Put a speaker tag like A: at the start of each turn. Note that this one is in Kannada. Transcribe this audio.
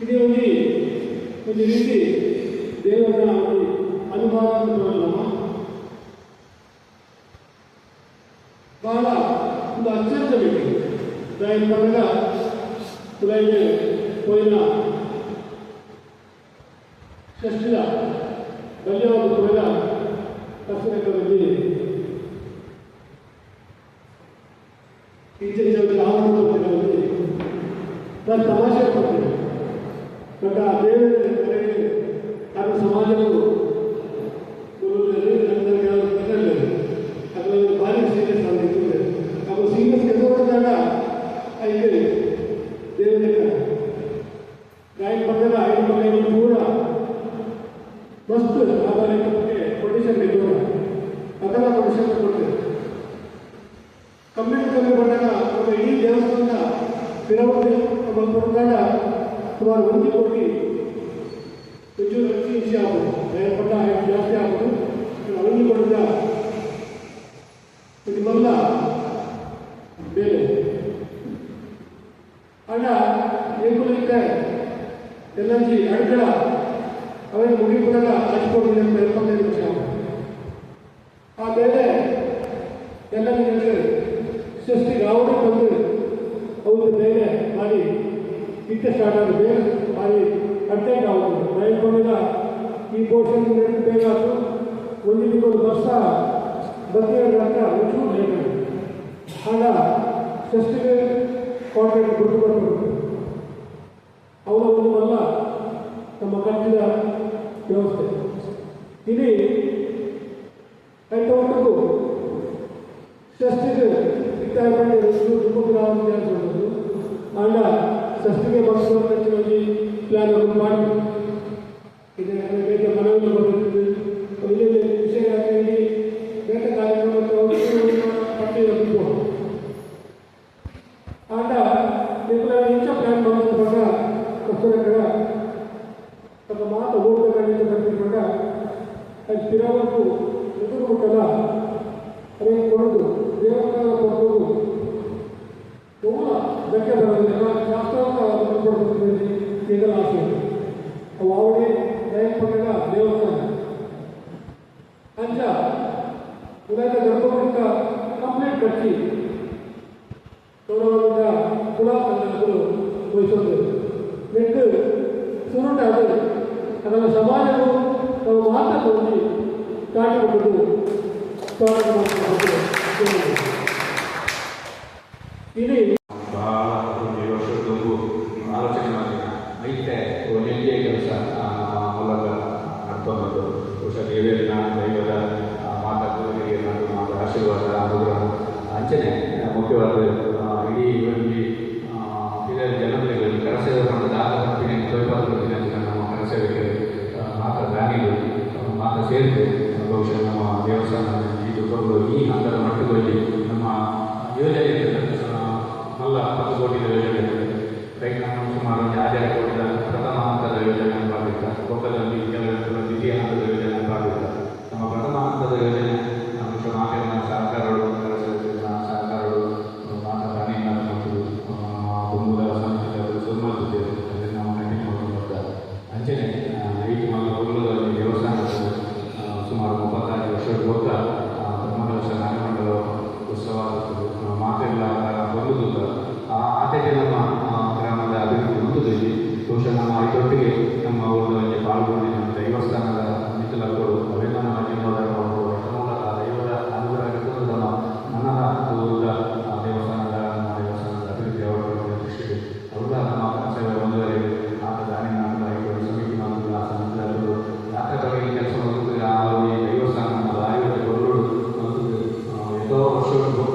A: ಇದೇವರಿಗೆ ಒಂದು ರೀತಿ ದೇವರನ್ನ ಅನುಭವ ಬಹಳ ಒಂದು ಅತ್ಯಂತ ಬೇಕು ದಯನ ಪಡೆದ ತುಲೈಗೆ ಹೋಯಿನ ಷಷ್ಠಿಯ ಬಲ್ಯವಾದ ತುಳಗ ತಮಾಷೆ ಕೊಡ್ತೀವಿ ಬಟ್ ಅದೇ ಅದು ಸಮಾಜವು ಅದರ ಪೊಸಿಷನ್ ಕೊಡ್ತೇವೆ ಕಮ್ಯುನಿಟಿ ಕಮ್ಮಿ ಬಂದಾಗ ನಮ್ಮ ಇಡೀ ದೇವಸ್ಥಾನದ ತಿರುಪತಿ ಬಂದಾಗ ಸುಮಾರು ಒಂದು ಕೋಟಿ ಹೆಚ್ಚು ಹೆಚ್ಚು ವಿಷಯ ಆಗೋದು ಭಯಪಟ್ಟ ಜಾಸ್ತಿ ಆಗೋದು ಅವನಿಗೆ ಕೊಡಿದ ನಿಮ್ಮಲ್ಲ ಬೇರೆ ಆಗ ಏಕುಲಿಕ್ಕೆ ಎಲ್ಲಂಜಿ ಅಡ್ಗಳ ಅವರಿಗೆ ಮುಗಿಬಿಡಗ ಹಚ್ಕೊಂಡಿದೆ ಅಂತ ಸೃಷ್ಟಿಗೆ ಅವರು ಬಂದು ಅವ್ರು ಬೇರೆ ಮಾಡಿ ಇಟ್ಟ ಸ್ಟಾರ್ಟ್ ಬೇರೆ ಮಾಡಿ ಕಂಟೆಂಟ್ ಆಗುತ್ತೆ ಬಯಕೊಂಡಾಗ ಈ ಪೋರ್ಷನ್ ಬೇಗ ಆಯಿತು ಒಂದು ಒಂದು ವರ್ಷ ಬರ್ತೀರಂತ ಒಂಚೂರು ಲೇಟ್ ಆಗಿದೆ ಆಗ ಸೃಷ್ಟಿಗೆ ಕಾಂಟ್ರಾಕ್ಟ್ ಕೊಟ್ಟು ಕೊಟ್ಟು ಅವರ ಒಂದು ಅಲ್ಲ, ನಮ್ಮ ಕಟ್ಟಿದ ವ್ಯವಸ್ಥೆ. ಇಲ್ಲಿ ಎಂಟವರೆಗೂ ಷಷ್ಠಿಗೆ ರಿಟೈರ್ಮೆಂಟ್ ತುಂಬ ಗ್ರಾಮ ವಿಚಾರಿಸಬಹುದು ಆಗ ಷಷ್ಠಿಗೆ ಬರುವಂತಹ ಪ್ಲಾನ್ ಅನ್ನು ಮಾಡಿ ಅವು ಅವಳಿ ದಯಪಟ್ಟ ದೇವಸ್ಥಾನ ಅಂಚ ಉದಯ ಗರ್ಭಗುಡಿಕ ಕಂಪ್ಲೇಂಟ್ ಕಟ್ಟಿ ಗೌರವದಿಂದ ಕುಲ ಕನ್ನಡಗಳು ವಹಿಸೋದು ನೆಟ್ಟು ಸುರುಟ ಅದು ಅದರ ಸಮಾಜವು ನಾವು ಮಾತನಾಡಿ ಕಾಟಿಬಿಟ್ಟು ಸ್ವಾಗತ ಮಾಡ್ಕೊಂಡು ಇಡೀ
B: ಬಹಳ ಒಂದು ವರ್ಷದವರೆಗೂ ಆಲೋಚನೆ ಮಾಡಿದ ಐತೆ ನೀವೇನಿನ ದೈವದ ಮಾತಾ ನಾನು ನಮ್ಮ ಆಶೀರ್ವಾದ ಅನುಗ್ರಹ ಅಂಚನೆ ಮುಖ್ಯವಾದ ಇಡೀ ಒಂದು ಹಿರಿಯ ಜನತೆಗಳಲ್ಲಿ ಕರಸೇವೆ ಮಾಡಿದ ಕಂಪನಿ ದೈವಾದ ನಮ್ಮ ಕರಸೇವೆಗೆ ಮಾತಾ ರಾಣಿಗೆ ಮಾತಾ ಸೇರಿದೆ. ಬಹುಶಃ ನಮ್ಮ ದೇವಸ್ಥಾನ ಇದು ಬರುವ ಈ ಹಂತದ ಮಟ್ಟದಲ್ಲಿ ನಮ್ಮ ಯೋಜನೆ ಮಲ್ಲ ಹತ್ತು ಕೋಟಿ ಯೋಜನೆ ರೈತ ಸುಮಾರು ಒಂದು ಆಧಾರ ಪ್ರಥಮ ಹಂತದ ಯೋಜನೆ ಮಾಡಿದ್ದ ಕೊಕ್ಕದಲ್ಲಿ colocando